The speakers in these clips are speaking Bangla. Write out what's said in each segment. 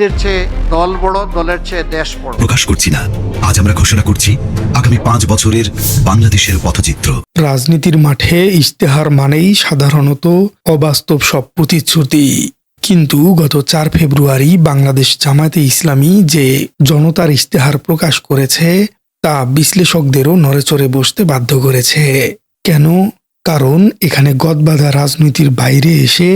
ব্যক্তির চেয়ে দল বড় দলের চেয়ে দেশ বড়। প্রকাশ করছি না। আজ আমরা ঘোষণা করছি আগামী পাঁচ বছরের বাংলাদেশের পথচিত্র। রাজনীতির মাঠে ইশতেহার মানেই সাধারণত অবাস্তব সব প্রতিশ্রুতি। কিন্তু গত চার ফেব্রুয়ারি বাংলাদেশ জামায়াতে ইসলামী যে জনতার ইশতেহার প্রকাশ করেছে তা বিশ্লেষকদেরও নড়েচড়ে বসতে বাধ্য করেছে। কেন? কারণ এখানে গদবাধা রাজনীতির বাইরে এসে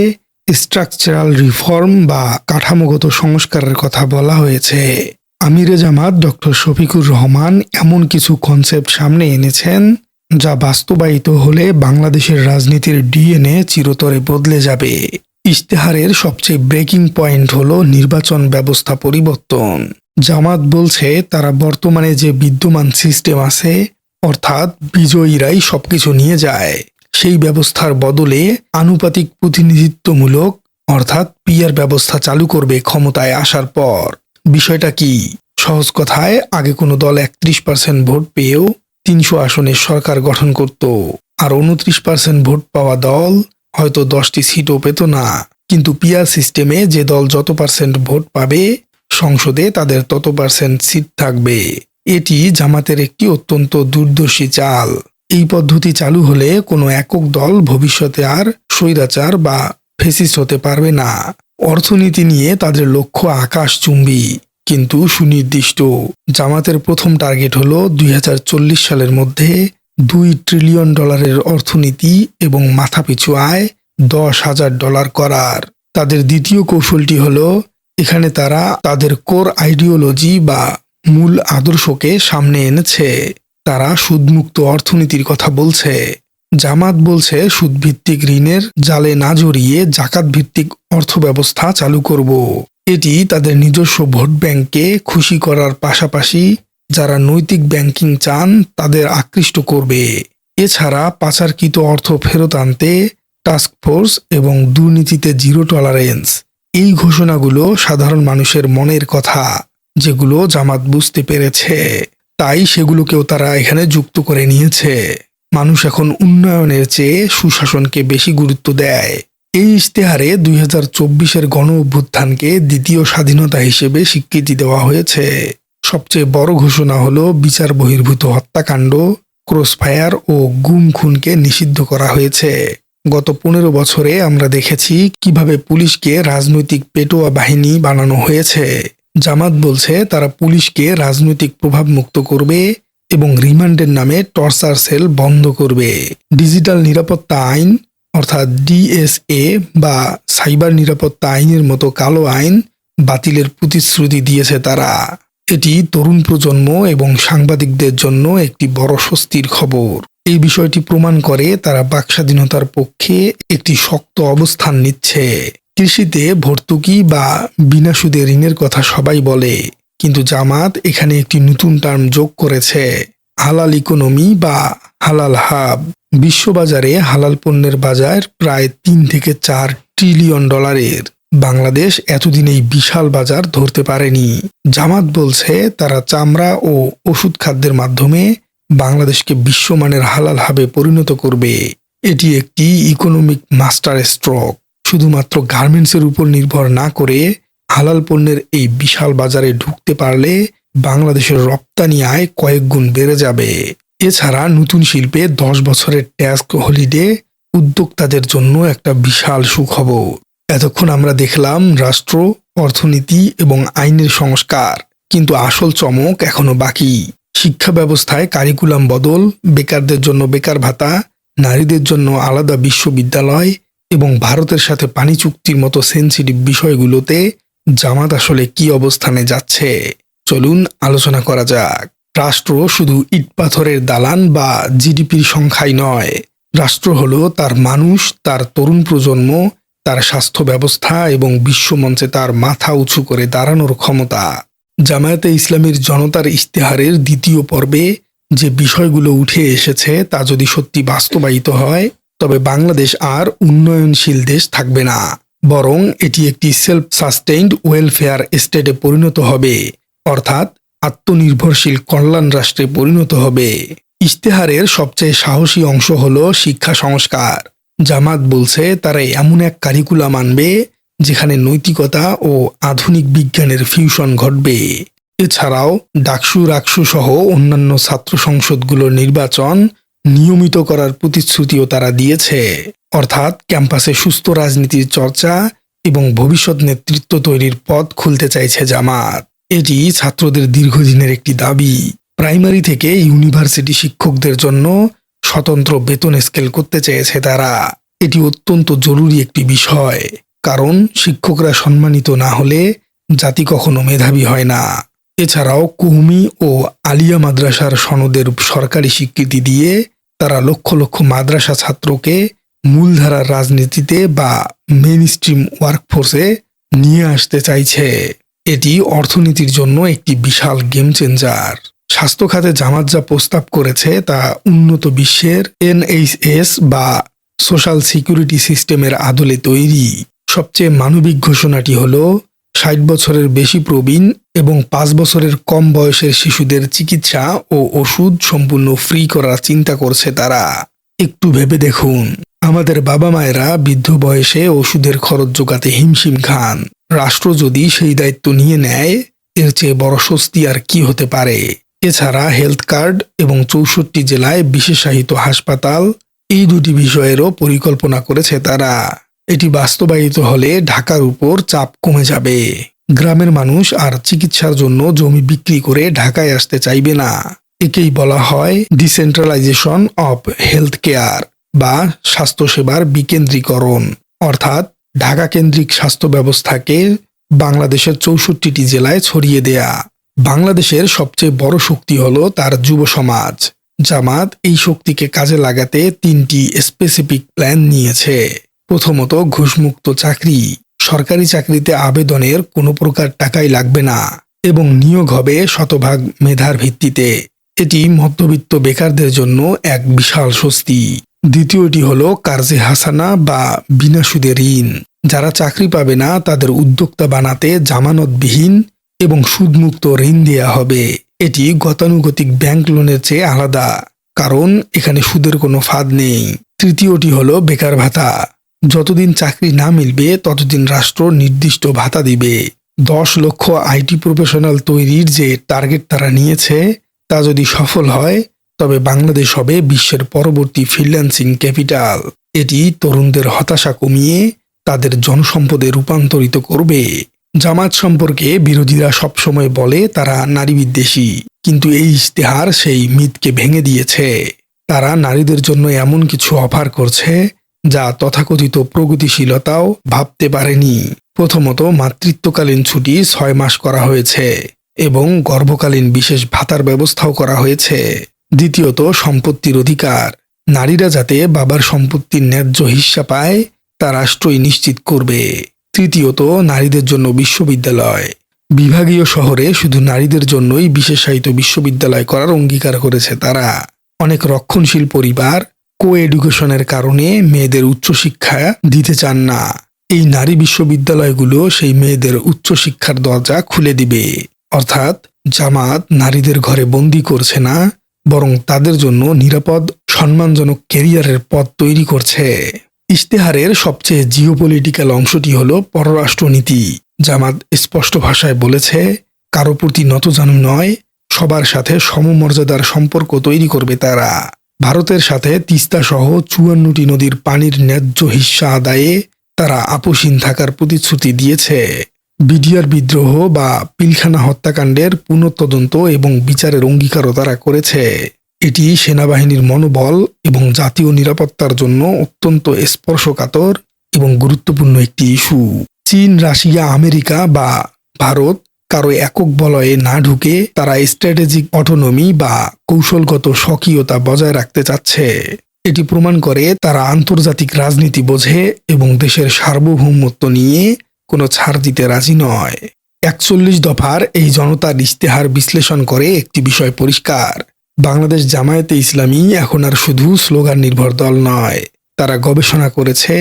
স্ট্রাকচারাল রিফর্ম বা কাঠামোগত সংস্কারের কথা বলা হয়েছে। আমিরে জামাত ডক্টর শফিকুর রহমান এমন কিছু কনসেপ্ট সামনে এনেছেন যা বাস্তবায়িত হলে বাংলাদেশের রাজনীতির ডিএনএ চিরতরে বদলে যাবে। ইশতেহারের সবচেয়ে ব্রেকিং পয়েন্ট হল নির্বাচন ব্যবস্থা পরিবর্তন। জামাত বলছে তারা বর্তমানে যে বিদ্যমান সিস্টেম আছে, অর্থাৎ বিজয়ীরাই সবকিছু নিয়ে যায়। সেই ব্যবস্থার বদলে আনুপাতিক প্রতিনিধিত্বমূলক, অর্থাৎ পিয়ার ব্যবস্থা চালু করবে ক্ষমতায় আসার পর। বিষয়টা কি? সহজ কথায়, আগে কোনো দল একত্রিশ পার্সেন্ট ভোট পেয়েও তিনশো আসনের সরকার গঠন করত। আর উনত্রিশ পার্সেন্ট ভোট পাওয়া দল হয়তো দশটি সিটও পেত না। কিন্তু পিয়ার সিস্টেমে যে দল যত পার্সেন্ট ভোট পাবে, সংসদে তাদের তত পার্সেন্ট সিট থাকবে। এটি জামাতের একটি অত্যন্ত দূরদর্শী চাল। এই পদ্ধতি চালু হলে কোনো একক দল ভবিষ্যতে আর স্বৈরাচার বা ফেসিস হতে পারবে না। অর্থনীতি নিয়ে তাদের লক্ষ্য আকাশচুম্বী, কিন্তু সুনির্দিষ্ট। জামাতের প্রথম টার্গেট হলো দুই সালের মধ্যে দুই ট্রিলিয়ন ডলারের অর্থনীতি এবং মাথাপিছু আয় দশ হাজার ডলার করার। তাদের দ্বিতীয় কৌশলটি হল এখানে তারা তাদের কোর আইডিওলজি বা মূল আদর্শকে সামনে এনেছে। তারা সুদমুক্ত অর্থনীতির কথা বলছে। জামাত বলছে, সুদভিত্তিক ঋণের জালে না জড়িয়ে জাকাত ভিত্তিক অর্থ ব্যবস্থা চালু করব। এটি তাদের নিজস্ব ভোট ব্যাংককে খুশি করার পাশাপাশি যারা নৈতিক ব্যাংকিং চান, তাদের আকৃষ্ট করবে। এছাড়া পাচারকৃত অর্থ ফেরত আনতে টাস্ক ফোর্স এবং দুর্নীতিতে জিরো টলারেন্স। এই ঘোষণাগুলো সাধারণ মানুষের মনের কথা, যেগুলো জামাত বুঝতে পেরেছে। তাই সেগুলোকেও তারা এখানে যুক্ত করে নিয়েছে। মানুষ এখন উন্নয়নের চেয়ে সুশাসনকে বেশি গুরুত্ব দেয়। এই ইশতেহারে দুই হাজার চব্বিশের গণ অভ্যুত্থানকে দ্বিতীয় স্বাধীনতা হিসেবে স্বীকৃতি দেওয়া হয়েছে। সবচেয়ে বড় ঘোষণা হল বিচার বহির্ভূত হত্যাকাণ্ড, ক্রসফায়ার ও গুম খুনকে নিষিদ্ধ করা হয়েছে। গত পনেরো বছরে আমরা দেখেছি কীভাবে পুলিশকে রাজনৈতিক পেটোয়া বাহিনী বানানো হয়েছে। জামাত বলছে তারা পুলিশকে রাজনৈতিক প্রভাব মুক্ত করবে এবং রিমান্ডের নামে টর্চার সেল বন্ধ করবে। ডিজিটাল নিরাপত্তা আইন, অর্থাৎ ডিএসএ বা সাইবার নিরাপত্তা আইনের মতো কালো আইন বাতিলের প্রতিশ্রুতি দিয়েছে তারা। এটি তরুণ প্রজন্ম এবং সাংবাদিকদের জন্য একটি বড় স্বস্তির খবর। এই বিষয়টি প্রমাণ করে তারা বাকস্বাধীনতার পক্ষে একটি শক্ত অবস্থান নিচ্ছে। কৃষিতে ভর্তুকি বা বিনা সুদে ঋণের কথা সবাই বলে। কিন্তু জামাত এখানে একটি নতুন টার্ম যোগ করেছে, হালাল ইকোনমি বা হালাল হাব। বিশ্ববাজারে হালাল পণ্যের বাজার প্রায় তিন থেকে চার ট্রিলিয়ন ডলারের। বাংলাদেশ এতদিন এই বিশাল বাজার ধরতে পারেনি। জামাত বলছে তারা চামড়া ও ওষুধ খাদ্যের মাধ্যমে বাংলাদেশকে বিশ্বমানের হালাল হাবে পরিণত করবে। এটি একটি ইকোনমিক মাস্টার স্ট্রোক শুধুমাত্র গার্মেন্টসের উপর নির্ভর না করে হালাল পণ্যের এই বিশাল বাজারে ঢুকতে পারলে বাংলাদেশের রপ্তানি আয় কয়েক গুণ বেড়ে যাবে। এছাড়া নতুন শিল্পে দশ বছরের ট্যাক্স হলিডে উদ্যোক্তাদের জন্য একটা বিশাল সুখবর। এতক্ষণ আমরা দেখলাম রাষ্ট্র, অর্থনীতি এবং আইনের সংস্কার, কিন্তু আসল চমক এখনও বাকি। শিক্ষা ব্যবস্থায় কারিকুলাম বদল, বেকারদের জন্য বেকার ভাতা, নারীদের জন্য আলাদা বিশ্ববিদ্যালয় এবং ভারতের সাথে পানি চুক্তির মতো সেন্সিটিভ বিষয়গুলোতে জামাত আসলে কি অবস্থানে যাচ্ছে? চলুন আলোচনা করা যাক। রাষ্ট্র শুধু ইট পাথরের দালান বা জিডিপির সংখ্যাই নয়। রাষ্ট্র হল তার মানুষ, তার তরুণ প্রজন্ম, তার স্বাস্থ্য ব্যবস্থা এবং বিশ্বমঞ্চে তার মাথা উঁচু করে দাঁড়ানোর ক্ষমতা। জামায়াতে ইসলামীর জনতার ইশতেহারের দ্বিতীয় পর্বে যে বিষয়গুলো উঠে এসেছে তা যদি সত্যি বাস্তবায়িত হয় তবে বাংলাদেশ আর উন্নয়নশীল দেশ থাকবে না। বরং এটি একটি সেলফ সাস্টেইনড ওয়েলফেয়ার স্টেটে পরিণত হবে। অর্থাৎ আত্মনির্ভরশীল কল্যাণ রাষ্ট্রে পরিণত হবে। ইশতেহারের সবচেয়ে সাহসী অংশ হল শিক্ষা সংস্কার। জামাত বলছে, তারা এমন এক কারিকুলাম আনবে, যেখানে নৈতিকতা ও আধুনিক বিজ্ঞানের ফিউশন ঘটবে। এছাড়াও ডাকসু রাকসু সহ অন্যান্য ছাত্র সংসদগুলোর নির্বাচন নিয়মিত করার প্রতিশ্রুতিও তারা দিয়েছে। অর্থাৎ ক্যাম্পাসে সুস্থ রাজনীতির চর্চা এবং ভবিষ্যৎ নেতৃত্ব তৈরির পথ খুলতে চাইছে জামাত। এটি ছাত্রদের দীর্ঘদিনের একটি দাবি। প্রাইমারি থেকে ইউনিভার্সিটি শিক্ষকদের জন্য স্বতন্ত্র বেতন স্কেল করতে চেয়েছে তারা। এটি অত্যন্ত জরুরি একটি বিষয়, কারণ শিক্ষকরা সম্মানিত না হলে জাতি কখনো মেধাবী হয় না। এছাড়াও কৌমি ও আলিয়া মাদ্রাসার সনদের সরকারি স্বীকৃতি দিয়ে তারা লক্ষ লক্ষ মাদ্রাসা ছাত্রকে মূলধারার রাজনীতিতে বা মেন স্ট্রিম ওয়ার্কফোর্সে নিয়ে আসতে চাইছে। এটি অর্থনীতির জন্য একটি বিশাল গেম চেঞ্জার স্বাস্থ্য খাতে জামাত যা প্রস্তাব করেছে তা উন্নত বিশ্বের এনএইচএস বা সোশ্যাল সিকিউরিটি সিস্টেমের আদলে তৈরি। সবচেয়ে মানবিক ঘোষণাটি হল ষাট বছরের বেশি প্রবীণ এবং পাঁচ বছরের কম বয়সের শিশুদের চিকিৎসা ও ওষুধ সম্পূর্ণ ফ্রি করার চিন্তা করছে তারা। একটু ভেবে দেখুন, আমাদের বাবা মায়েরা বৃদ্ধ বয়সে ওষুধের খরচ জোগাতে হিমশিম খান। রাষ্ট্র যদি সেই দায়িত্ব নিয়ে নেয়, এর চেয়ে বড় স্বস্তি আর কি হতে পারে? এছাড়া হেলথ কার্ড এবং চৌষট্টি জেলায় বিশেষায়িত হাসপাতাল, এই দুটি বিষয়েরও পরিকল্পনা করেছে তারা। এটি বাস্তবায়িত হলে ঢাকার উপর চাপ কমে যাবে। গ্রামের মানুষ আর চিকিৎসার জন্য জমি বিক্রি করে ঢাকায় আসতে চাইবে না। একেই বলা হয় ডিসেন্ট্রালাইজেশন অফ হেলথ কেয়ার বা স্বাস্থ্যসেবার বিকেন্দ্রীকরণ। অর্থাৎ ঢাকা কেন্দ্রিক স্বাস্থ্য ব্যবস্থাকে বাংলাদেশের চৌষট্টিটি জেলায় ছড়িয়ে দেয়া। বাংলাদেশের সবচেয়ে বড় শক্তি হলো তার যুব সমাজ। জামাত এই শক্তিকে কাজে লাগাতে তিনটি স্পেসিফিক প্ল্যান নিয়েছে। প্রথমত ঘুষমুক্ত চাকরি। সরকারি চাকরিতে আবেদনের কোনো প্রকার টাকাই লাগবে না এবং নিয়োগ হবে শতভাগ মেধার ভিত্তিতে। এটি মধ্যবিত্ত বেকারদের জন্য এক বিশাল স্বস্তি। দ্বিতীয়টি হল কার্জে হাসানা বা বিনা সুদে ঋণ। যারা চাকরি পাবে না, তাদের উদ্যোক্তা বানাতে জামানতবিহীন এবং সুদমুক্ত ঋণ দেয়া হবে। এটি গতানুগতিক ব্যাংক লোনের চেয়ে আলাদা, কারণ এখানে সুদের কোনো ফাঁদ নেই। তৃতীয়টি হলো বেকার ভাতা। যতদিন চাকরি না মিলবে, ততদিন রাষ্ট্র নির্দিষ্ট ভাতা দিবে। দশ লক্ষ আইটি প্রফেশনাল তৈরির যে টার্গেট তারা নিয়েছে, তা যদি সফল হয়, তবে বাংলাদেশ হবে বিশ্বের পরবর্তী ফ্রিল্যান্সিং ক্যাপিটাল। এটি তরুণদের হতাশা কমিয়ে তাদের জনসম্পদে রূপান্তরিত করবে। জামাত সম্পর্কে বিরোধীরা সবসময় বলে তারা নারী বিদ্বেষী কিন্তু এই ইশতেহার সেই মিথকে ভেঙে দিয়েছে। তারা নারীদের জন্য এমন কিছু অফার করছে যা তথাকথিত প্রগতিশীলতাও ভাবতে পারেনি। প্রথমত মাতৃত্বকালীন ছুটি ছয় মাস করা হয়েছে এবং গর্ভকালীন বিশেষ ভাতার ব্যবস্থাও করা হয়েছে। দ্বিতীয়ত, সম্পত্তির অধিকার। নারীরা যাতে বাবার সম্পত্তির ন্যায্য হিস্সা পায়, তা রাষ্ট্রই নিশ্চিত করবে। তৃতীয়ত, নারীদের জন্য বিশ্ববিদ্যালয়। বিভাগীয় শহরে শুধু নারীদের জন্যই বিশেষায়িত বিশ্ববিদ্যালয় করার অঙ্গীকার করেছে তারা। অনেক রক্ষণশীল পরিবার কো এডুকেশনের কারণে মেয়েদের উচ্চশিক্ষা দিতে চান না। এই নারী বিশ্ববিদ্যালয়গুলো সেই মেয়েদের উচ্চশিক্ষার দরজা খুলে দিবে। অর্থাৎ জামাত নারীদের ঘরে বন্দি করছে না, বরং তাদের জন্য নিরাপদ, সম্মানজনক কেরিয়ারের পথ তৈরি করছে। ইশতেহারের সবচেয়ে জিওপলিটিক্যাল অংশটি হল পররাষ্ট্রনীতি। জামাত স্পষ্ট ভাষায় বলেছে, কারও প্রতি নতজানু নয়, সবার সাথে সমমর্যাদার সম্পর্ক তৈরি করবে তারা। ভারতের সাথে তিস্তা সহ চুয়ান্নটি নদীর পানির ন্যায্য হিস্সা আদায়ে তারা আপোষহীন থাকার প্রতিশ্রুতি দিয়েছে। বিডিআর বিদ্রোহ বা পিলখানা হত্যাকাণ্ডের পুনঃতদন্ত এবং বিচারের অঙ্গীকারও তারা করেছে। এটি সেনাবাহিনীর মনোবল এবং জাতীয় নিরাপত্তার জন্য অত্যন্ত স্পর্শকাতর এবং গুরুত্বপূর্ণ একটি ইস্যু। চীন, রাশিয়া, আমেরিকা বা ভারত কারও একক বলয়ে না ঢুকে তারা স্ট্র্যাটেজিক অটোনমি বা কৌশলগত স্বকীয়তা বজায় রাখতে চাচ্ছে। এটি প্রমাণ করে তারা আন্তর্জাতিক রাজনীতি বোঝে এবং দেশের সার্বভৌমত্ব নিয়ে কোনো ছাড় দিতে রাজি নয়। একচল্লিশ দফার এই জনতার ইশতেহার বিশ্লেষণ করে একটি বিষয় পরিষ্কার। বাংলাদেশ জামায়াতে ইসলামী এখন আর শুধু স্লোগান নির্ভর দল নয়, তারা গবেষণা করেছে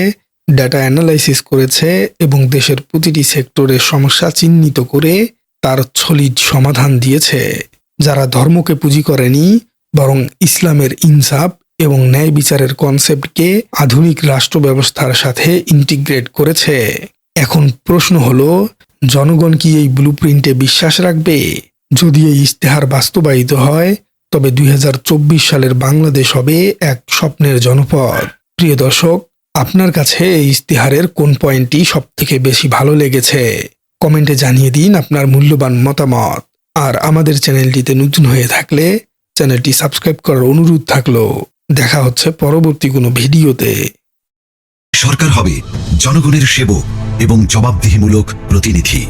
ডেটা অ্যানালাইসিস করেছে এবং দেশের প্রতিটি সেক্টরের সমস্যা চিহ্নিত করে তার ছলিড সমাধান দিয়েছে। যারা ধর্মকে পুঁজি করেনি, বরং ইসলামের ইনসাফ এবং ন্যায় বিচারের কনসেপ্টকে আধুনিক রাষ্ট্র ব্যবস্থার সাথে ইন্টিগ্রেট করেছে। এখন প্রশ্ন হলো, জনগণ কি এই ব্লুপ্রিন্টে বিশ্বাস রাখবে? যদি এই ইস্তেহার বাস্তবায়িত হয়, তবে দুই হাজার চব্বিশ সালের বাংলাদেশ হবে এক স্বপ্নের জনপদ। প্রিয় দর্শক আপনার কাছে এই ইস্তেহারের কোন পয়েন্টটি সবথেকে বেশি ভালো লেগেছে? কমেন্টে জানিয়ে দিন আপনার মূল্যবান মতামত। আর আমাদের চ্যানেলটিতে নতুন হয়ে থাকলে চ্যানেলটি সাবস্ক্রাইব করার অনুরোধ থাকল। দেখা হচ্ছে পরবর্তী কোনো ভিডিওতে। সরকার হবে জনগণের সেবক এবং জবাবদিহিমূলক প্রতিনিধি।